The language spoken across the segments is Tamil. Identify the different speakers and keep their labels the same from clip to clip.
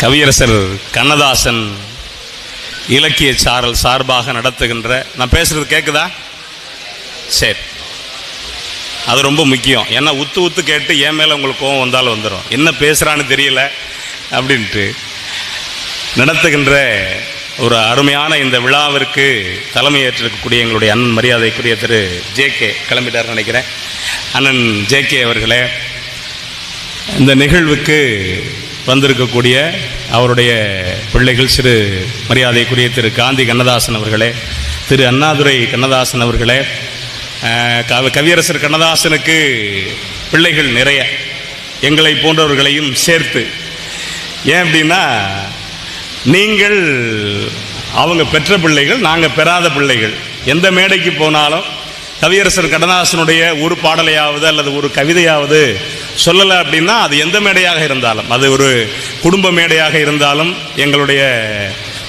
Speaker 1: கவியரசர் கண்ணதாசன் இலக்கிய சாரல் சார்பாக நடத்துகின்ற நான் பேசுறது கேட்குதா சரி. அது ரொம்ப முக்கியம். ஏன்னா உத்து உத்து கேட்டு என் மேலே உங்களுக்கு கோவம் வந்தாலும் வந்துடும் என்ன பேசுகிறான்னு தெரியல அப்படின்ட்டு நடத்துகின்ற ஒரு அருமையான இந்த விழாவிற்கு தலைமை ஏற்றிருக்கக்கூடிய எங்களுடைய அண்ணன் மரியாதைக்குரிய திரு ஜே கே கிளம்பிட்டார் நினைக்கிறேன். அண்ணன் ஜே கே அவர்களே இந்த நிகழ்வுக்கு வந்திருக்கக்கூடிய அவருடைய பிள்ளைகள் சிறு மரியாதைக்குரிய திரு காந்தி கண்ணதாசன் அவர்களே திரு அண்ணாதுரை கண்ணதாசன் அவர்களே கவியரசர் கண்ணதாசனுக்கு பிள்ளைகள் நிறைய எங்களை போன்றவர்களையும் சேர்த்து. ஏன் அப்படின்னா நீங்கள் அவங்க பெற்ற பிள்ளைகள் நாங்கள் பெறாத பிள்ளைகள் எந்த மேடைக்கு போனாலும் கவியரசர் கண்ணதாசனுடைய ஒரு பாடலையாவது அல்லது ஒரு கவிதையாவது சொல்லலை அப்படின்னா அது எந்த மேடையாக இருந்தாலும் அது ஒரு குடும்ப மேடையாக இருந்தாலும் எங்களுடைய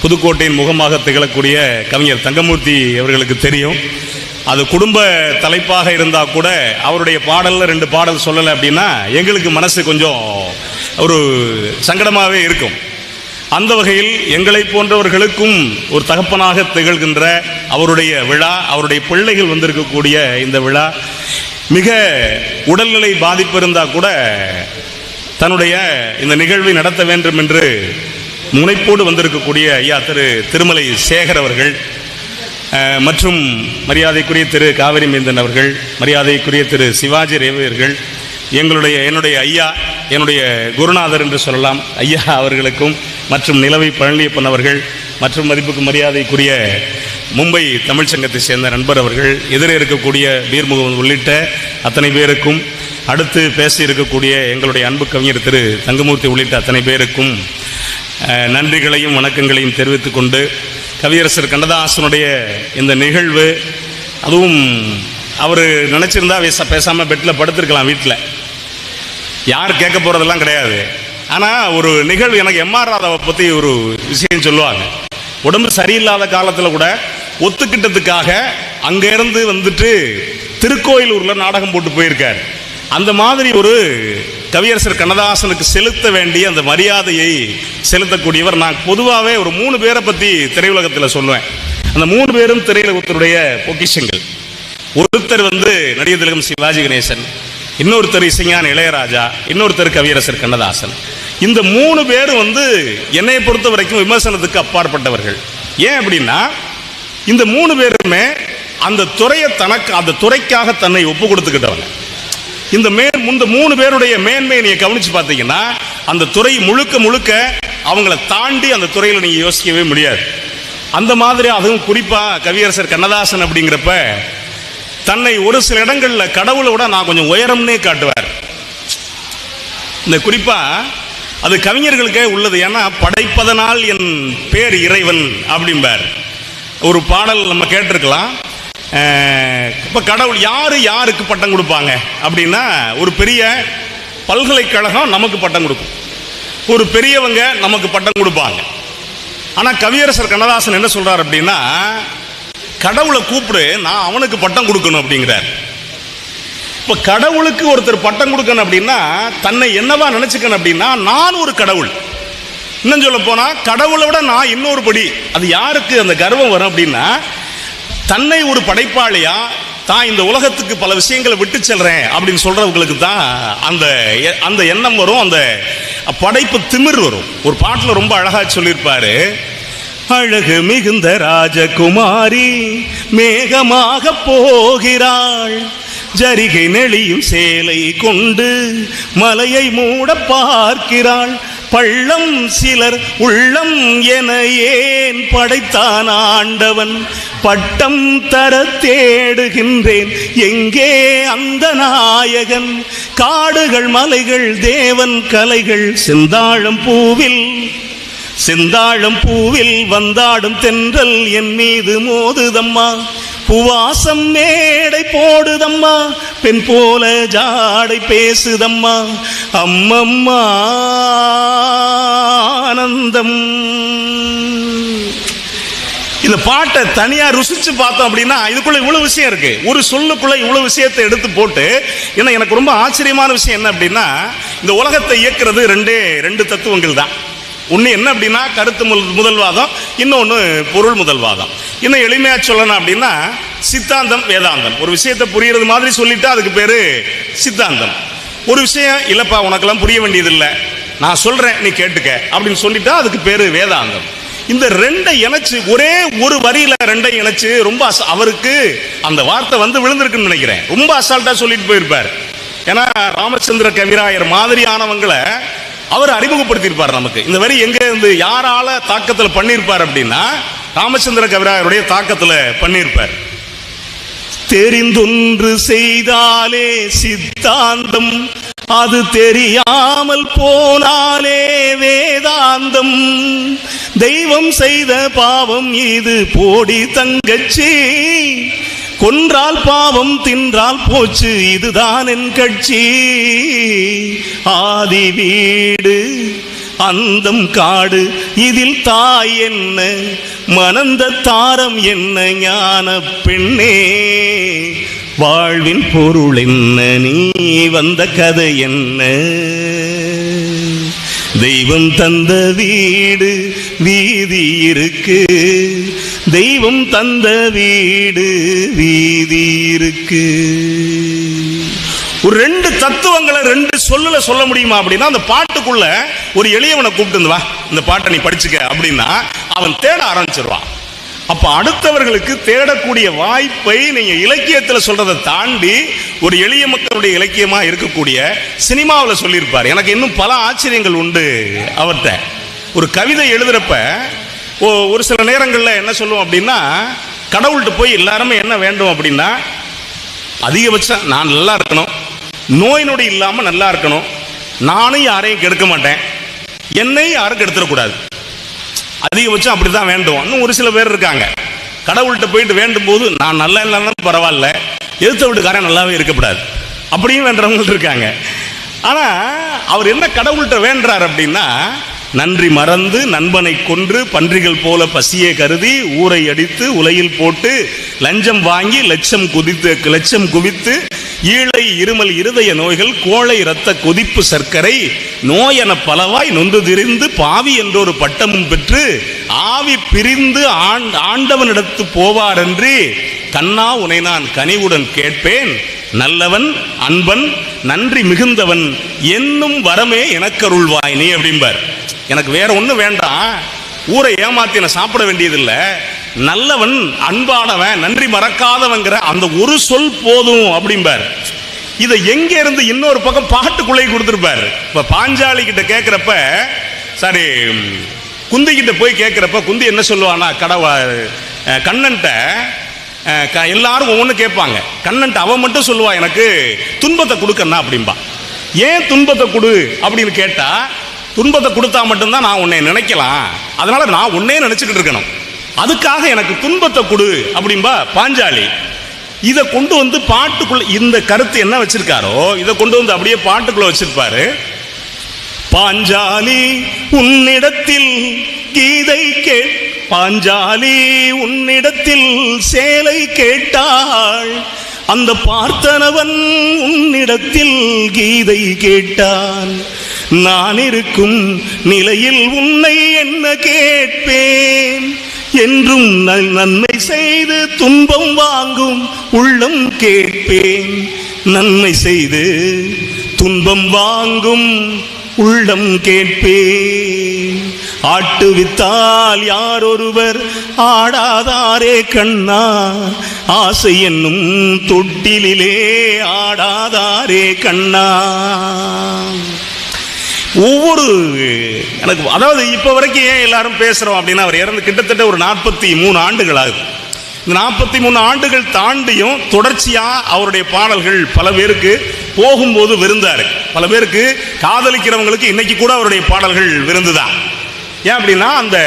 Speaker 1: புதுக்கோட்டையின் முகமாக திகழக்கூடிய கவிஞர் தங்கமூர்த்தி அவர்களுக்கு தெரியும். அது குடும்ப தலைப்பாக இருந்தால் கூட அவருடைய பாடலில் ரெண்டு பாடல் சொல்லலை அப்படின்னா எங்களுக்கு மனசு கொஞ்சம் ஒரு சங்கடமாகவே இருக்கும். அந்த வகையில் எங்களை போன்றவர்களுக்கும் ஒரு தகப்பனாக திகழ்கின்ற அவருடைய விழா அவருடைய பிள்ளைகள் வந்திருக்கக்கூடிய இந்த விழா மிக உடல்நிலை பாதிப்பு இருந்தால் கூட தன்னுடைய இந்த நிகழ்வை நடத்த வேண்டும் என்று முனைப்போடு வந்திருக்கக்கூடிய ஐயா திரு திருமலை சேகர் அவர்கள் மற்றும் மரியாதைக்குரிய திரு காவிரி மேந்தன் அவர்கள் மரியாதைக்குரிய திரு சிவாஜி ரேவியர்கள் எங்களுடைய என்னுடைய ஐயா என்னுடைய குருநாதர் என்று சொல்லலாம் ஐயா அவர்களுக்கும் மற்றும் நிலவை பழனியப்பன் அவர்கள் மற்றும் மதிப்புக்கு மரியாதைக்குரிய மும்பை தமிழ்ச் சங்கத்தை சேர்ந்த நண்பர் அவர்கள் எதிரே இருக்கக்கூடிய பீர் முகமது உள்ளிட்ட அத்தனை பேருக்கும் அடுத்து பேச இருக்கக்கூடிய எங்களுடைய அன்பு கவிஞர் திரு தங்கமூர்த்தி உள்ளிட்ட அத்தனை பேருக்கும் நன்றிகளையும் வணக்கங்களையும் தெரிவித்து கொண்டு கவியரசர் கண்ணதாசனுடைய இந்த நிகழ்வு அதுவும் அவர் நினச்சிருந்தா பேசாமல் பெட்டில் படுத்திருக்கலாம் வீட்டில் யார் கேட்க போகிறதெல்லாம் கிடையாது. ஆனால் ஒரு நிகழ்வு எனக்கு எம்ஆர் ராதாவை பற்றி ஒரு விஷயம் சொல்லுவாங்க. உடம்பு சரியில்லாத காலத்தில் கூட ஒத்துக்கிட்டதுக்காக அங்கேருந்து வந்துட்டு திருக்கோயிலூரில் நாடகம் போட்டு போயிருக்கார். அந்த மாதிரி ஒரு கவியரசர் கண்ணதாசனுக்கு செலுத்த வேண்டிய அந்த மரியாதையை செலுத்தக்கூடியவர் நான் பொதுவாகவே ஒரு மூணு பேரை பற்றி திரையுலகத்தில் சொல்லுவேன். அந்த மூணு பேரும் திரையுலகத்தினுடைய பொக்கிஷங்கள். ஒருத்தர் வந்து நடிகர் திலகம் சிவாஜி கணேசன் இன்னொருத்தர் இசைஞான இளையராஜா இன்னொருத்தர் கவியரசர் கண்ணதாசன். இந்த மூணு பேர் வந்து என்னை பொறுத்த வரைக்கும் விமர்சனத்துக்கு அப்பாற்பட்டவர்கள். ஏன் அப்படின்னா இந்த மூணு பேருமே அந்த துறையை தனக்கு அந்த துறைக்காக தன்னை ஒப்பு கொடுத்துக்கிட்டவங்க இந்த மே இந்த மூணு பேருடைய மேன்மையை நீங்கள் கவனித்து பார்த்தீங்கன்னா அந்த துறை முழுக்க முழுக்க அவங்கள தாண்டி அந்த துறையில் நீங்கள் யோசிக்கவே முடியாது. அந்த மாதிரி அதுவும் குறிப்பாக கவியரசர் கண்ணதாசன் அப்படிங்கிறப்ப தன்னை ஒரு சில இடங்களில் கடவுளை விட நான் கொஞ்சம் உயரம்னே காட்டுவார். இந்த குறிப்பாக அது கவிஞர்களுக்கே உள்ளது. ஏன்னா படைப்பதனால் என் பேர் இறைவன் அப்படிம்பார். ஒரு பாடல் நம்ம கேட்டிருக்கலாம். இப்போ கடவுள் யார் யாருக்கு பட்டம் கொடுப்பாங்க? அப்படின்னா ஒரு பெரிய பல்கலைக்கழகம் நமக்கு பட்டம் கொடுக்கும். ஒரு பெரியவங்க நமக்கு பட்டம் கொடுப்பாங்க. ஆனால் கவியரசர் கண்ணதாசன் என்ன சொல்கிறார் அப்படின்னா கடவுளை கூப்பிடு நான் அவனுக்கு பட்டம் கொடுக்கணும் அப்படிங்கிறார். இப்போ கடவுளுக்கு ஒருத்தர் பட்டம் கொடுக்கணும் அப்படின்னா தன்னை என்னவா நினச்சிக்கணும் அப்படின்னா நான் ஒரு கடவுள். இன்னும் சொல்ல போனால் கடவுளை விட நான் இன்னொரு படி. அது யாருக்கு அந்த கர்வம் வரும் அப்படின்னா தன்னை ஒரு படைப்பாளியா தான் இந்த உலகத்துக்கு பல விஷயங்களை விட்டு செல்றேன் அப்படின்னு சொல்றவங்களுக்கு தான் அந்த எ- அந்த எண்ணம் வரும் அந்த படைப்பு திமிர் வரும். ஒரு பாட்டில் ரொம்ப அழகாக சொல்லியிருப்பாரு அழகு மிகுந்த ராஜகுமாரி மேகமாக போகிறாள். ஜரிகை நெளியும் சேலை கொண்டு மலையை மூட பார்க்கிறாள். பள்ளம் சிலர் உள்ளம் என ஏன் படைத்தான் ஆண்டவன்? பட்டம் தர தேடுகின்றேன். எங்கே அந்த நாயகன்? காடுகள் மலைகள் தேவன் கலைகள் செந்தாழம் பூவில் செந்தாழம் பூவில் வந்தாடும் தென்றல் என் மீது மோதுதம்மா. புவாசம் மேடை போடுதம்மா. பெண் போல ஜாடை பேசுதம்மா. அம்மம்மா ஆனந்தம். இந்த பாட்டை தனியா ருசிச்சு பார்த்தோம் அப்படின்னா இதுக்குள்ள இவ்வளவு விஷயம் இருக்கு. ஒரு சொல்லுக்குள்ள இவ்வளவு விஷயத்தை எடுத்து போட்டு ஏன்னா எனக்கு ரொம்ப ஆச்சரியமான விஷயம் என்ன அப்படின்னா இந்த உலகத்தை இயக்குறது ரெண்டே ரெண்டு தத்துவங்கள் தான். ஒன்று என்ன அப்படின்னா கருத்து முதல் முதல்வாதம் இன்னொன்று பொருள் முதல்வாதம். இன்னும் எளிமையாக சொல்லணும் அப்படின்னா சித்தாந்தம் வேதாந்தம். ஒரு விஷயத்தை புரியுறது மாதிரி சொல்லிட்டா அதுக்கு பேர் சித்தாந்தம். ஒரு விஷயம் இல்லைப்பா உனக்கெல்லாம் புரிய வேண்டியதில்லை. நான் சொல்கிறேன் நீ கேட்டுக்க. அப்படின்னு சொல்லிட்டா அதுக்கு பேர் வேதாந்தம். இந்த ரெண்டை இணைச்சு ஒரே ஒரு வரியில ரெண்டை இணைச்சு ரொம்ப அச- அவருக்கு அந்த வார்த்தை வந்து விழுந்திருக்குன்னு நினைக்கிறேன். ரொம்ப அசால்ட்டா சொல்லிட்டு போயிருப்பார். ஏன்னா ராமச்சந்திர கவிராயர் மாதிரியானவங்களை அவர் அறிமுகப்படுத்தியிருப்பார் நமக்கு. இந்த வரி எங்க இருந்து யாரால தாக்கத்துல பண்ணியிருப்பார் அப்படின்னா ராமச்சந்திர கவிராயருடைய தாக்கத்துல பண்ணியிருப்பார். தெரிந்தொன்று செய்தாலே சித்தாந்தம் அது தெரியாமல் போனாலே வேதாந்தம். தெய்வம் செய்த பாவம் இது போடி தங்கச்சி. கொன்றால் பாவம் தின்றால் போச்சு இதுதான் என் கட்சி. ஆதி வீடு அந்தம் காடு இதில் தாய் என்ன மணந்த தாரம் என்ன ஞான பெண்ணே. வாழ்வின் பொருள் என்ன நீ வந்த கதை என்ன? தெய்வம் தந்த வீடு வீதி இருக்கு. தெய்வம் தந்த வீடு வீதி இருக்கு. ஒரு ரெண்டு தத்துவங்களை ரெண்டு சொல்லுல சொல்ல முடியுமா அப்படின்னா அந்த பாட்டுக்குள்ள ஒரு எளியவனை கூப்பிட்டு வந்து வா இந்த பாட்டை நீ படிச்சுக்க அப்படின்னா அவன் தேட ஆரம்பிச்சிருவான். அப்ப அடுத்தவர்களுக்கு தேடக்கூடிய வாய்ப்பை நீங்க இலக்கியத்துல சொல்றதை தாண்டி ஒரு எளிய மக்களுடைய இலக்கியமா இருக்கக்கூடிய சினிமாவில் சொல்லியிருப்பார். எனக்கு இன்னும் பல ஆச்சரியங்கள் உண்டு அவர்கிட்ட. ஒரு கவிதை எழுதுறப்ப ஓ- ஒரு சில நேரங்களில் என்ன சொல்லுவோம் அப்படின்னா கடவுள்கிட்ட போய் எல்லாருமே என்ன வேண்டும் அப்படின்னா அதிகபட்சம் நான் நல்லா இருக்கணும் நோய் நொடி இல்லாமல் நல்லா இருக்கணும் நானும் யாரையும் கெடுக்க மாட்டேன் என்னை யாரும் கெடுத்துடக்கூடாது. அதிகபட்சம் அப்படி தான் வேண்டும். இன்னும் ஒரு சில பேர் இருக்காங்க. கடவுள்கிட்ட போயிட்டு வேண்டும் போது நான் நல்லா இல்லைனாலும் பரவாயில்ல. எதிர்த்த வீட்டுக்காரன் நல்லாவே இருக்கக்கூடாது. அப்படியும் வேண்டவங்க இருக்காங்க. ஆனால் அவர் என்ன கடவுள்கிட்ட வேண்டார் அப்படின்னா நன்றி மறந்து நண்பனை கொன்று பன்றிகள் போல பசியை கருதி ஊரை அடித்து உலையில் போட்டு லஞ்சம் வாங்கி லட்சம் குதித்து லட்சம் குவித்து ஈழை இருமல் இருதய நோய்கள் கோழை இரத்த கொதிப்பு சர்க்கரை நோயென பலவாய் நொந்து திரிந்து பாவி என்றொரு பட்டமும் பெற்று ஆவி பிரிந்து ஆண் ஆண்டவனிடத்து என்று கண்ணா உனை நான் கனிவுடன் கேட்பேன். நல்லவன் அன்பன் நன்றி மிகுந்தவன் என்னும் வரமே எனக்கருள்வாய் நீ அப்படிம்பார். எனக்கு வேற ஒன்றும் வேண்டாம். ஊரை ஏமாத்தி நான் சாப்பிட வேண்டியதில்லை. நல்லவன் அன்பானவன் நன்றி மறக்காதவங்கிற அந்த ஒரு சொல் போதும் அப்படிம்பார். இதை எங்க இருந்து இன்னொரு பக்கம் பாட்டுக்குள்ளே கொடுத்துருப்பார். இப்ப பாஞ்சாலி கிட்ட கேட்கிறப்ப சாரி குந்தி கிட்ட போய் கேட்கிறப்ப குந்தி என்ன சொல்லுவானா கடவா கண்ணன்ட்ட க- எல்லாரும் ஒவ்வொன்று கேட்பாங்க. கண்ணன்ட்ட அவன் மட்டும் சொல்லுவா எனக்கு துன்பத்தை கொடுக்கண்ணா அப்படிம்பா. ஏன் துன்பத்தை கொடு அப்படின்னு கேட்டா துன்பத்தை கொடுத்தா மட்டும்தான் நான் உன்னை நினைக்கலாம். அதனால நான் உன்னே நினைச்சுக்கிட்டு இருக்கணும். அதுக்காக எனக்கு துன்பத்தை கொடு அப்படிம்பா பாஞ்சாலி. இதை கொண்டு வந்து பாட்டுக்குள்ள இந்த கருத்து என்ன வச்சிருக்காரோ இதை கொண்டு வந்து அப்படியே பாட்டுக்குள்ள வச்சிருப்பாரு. பாஞ்சாலி உன்னிடத்தில் கீதை கே பாஞ்சாலி உன்னிடத்தில் சேலை கேட்டாள். அந்த பார்த்தனவன் உன்னிடத்தில் கீதை கேட்டான். நான் இருக்கும் நிலையில் உன்னை என்ன கேட்பேன்? என்றும் நன்- நன்மை செய்து துன்பம் வாங்கும் உள்ளம் கேட்பேன். நன்மை செய்து துன்பம் வாங்கும் உள்ளம் கேட்பேன். ஆட்டுவித்தால் யாரொருவர் ஆடாதாரே கண்ணா ஆசை என்னும் தொட்டிலிலே ஆடாதாரே கண்ணா ஒவ்வொரு எனக்கு அதாவது இப்போ வரைக்கும் ஏன் எல்லாரும் பேசுகிறோம் அப்படின்னா அவர் இறந்து கிட்டத்தட்ட ஒரு நாற்பத்தி மூணு ஆண்டுகள் ஆகுது. இந்த நாற்பத்தி மூணு ஆண்டுகள் தாண்டியும் தொடர்ச்சியாக அவருடைய பாடல்கள் பல பேருக்கு போகும்போது விருந்தாரு பல பேருக்கு காதலிக்கிறவங்களுக்கு இன்னைக்கு கூட அவருடைய பாடல்கள் விருந்துதான் ஏன் அப்படின்னா அந்த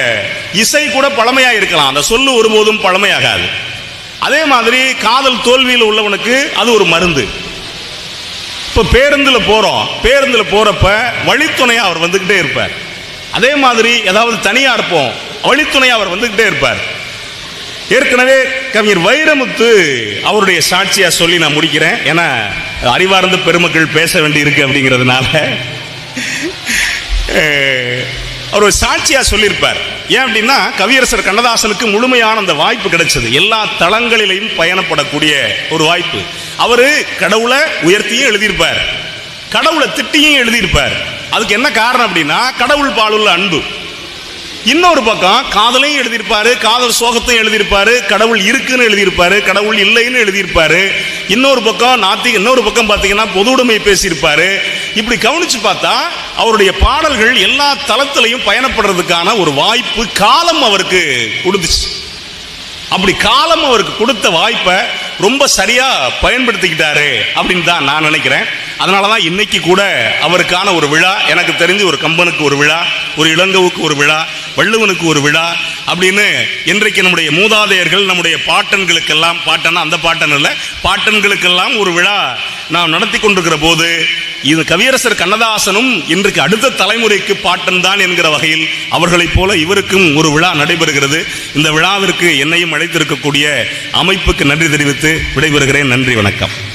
Speaker 1: இசை கூட பழமையாக இருக்கலாம். அந்த சொல்லு ஒருபோதும் பழமையாகாது. அதே மாதிரி காதல் தோல்வியில் உள்ளவனுக்கு அது ஒரு மருந்து. இப்போ பேருந்தில் போகிறோம் பேருந்தில் போகிறப்ப வழித்துணையாக அவர் வந்துக்கிட்டே இருப்பார். அதே மாதிரி ஏதாவது தனியாக இருப்போம். வழித்துணையாக அவர் வந்துக்கிட்டே இருப்பார். ஏற்கனவே கவிஞர் வைரமுத்து அவருடைய சாட்சியாக சொல்லி நான் முடிக்கிறேன். ஏன்னா அறிவார்ந்த பெருமக்கள் பேச வேண்டி இருக்கு அப்படிங்கிறதுனால அவர் ஒரு சாட்சியா சொல்லியிருப்பார். ஏன் அப்படின்னா கவியரசர் கண்ணதாசனுக்கு முழுமையான அந்த வாய்ப்பு கிடைச்சது. எல்லா தளங்களிலையும் பயணப்படக்கூடிய ஒரு வாய்ப்பு. அவரு கடவுளை உயர்த்தியும் எழுதியிருப்பார். கடவுளை திட்டியும் எழுதியிருப்பார். அதுக்கு என்ன காரணம் அப்படின்னா கடவுள் பாலுள்ள அன்பு. இன்னொரு பக்கம் காதலையும் எழுதியிருப்பாரு காதல் சோகத்தையும் எழுதியிருப்பாரு கடவுள் இருக்குன்னு எழுதியிருப்பாரு கடவுள் இல்லைன்னு எழுதியிருப்பாரு. இன்னொரு பக்கம் நாத்தி இன்னொரு பக்கம் பார்த்தீங்கன்னா பொது உடைமை பேசியிருப்பாரு. இப்படி கவனிச்சு பார்த்தா அவருடைய பாடல்கள் எல்லா தளத்திலையும் பயணப்படுறதுக்கான ஒரு வாய்ப்பு காலம் அவருக்கு கொடுத்துச்சு. அப்படி காலம் அவருக்கு கொடுத்த வாய்ப்பை ரொம்ப சரியாக பயன்படுத்திக்கிட்டாரு அப்படின்னு தான் நான் நினைக்கிறேன். அதனால தான் இன்னைக்கு கூட அவருக்கான ஒரு விழா எனக்கு தெரிஞ்சு ஒரு கம்பனுக்கு ஒரு விழா ஒரு இளங்கவுக்கு ஒரு விழா வள்ளுவனுக்கு ஒரு விழா அப்படின்னு இன்றைக்கு நம்முடைய மூதாதையர்கள் நம்முடைய பாட்டன்களுக்கெல்லாம் பாட்டன் அந்த பாட்டன் இல்லை பாட்டன்களுக்கெல்லாம் ஒரு விழா நாம் நடத்தி கொண்டிருக்கிற போது இது கவியரசர் கண்ணதாசனும் இன்றைக்கு அடுத்த தலைமுறைக்கு பாட்டன் தான் என்கிற வகையில் அவர்களைப் போல இவருக்கும் ஒரு விழா நடைபெறுகிறது. இந்த விழாவிற்கு என்னையும் அழைத்திருக்கக்கூடிய அமைப்புக்கு நன்றி தெரிவித்து விடைபெறுகிறேன். நன்றி வணக்கம்.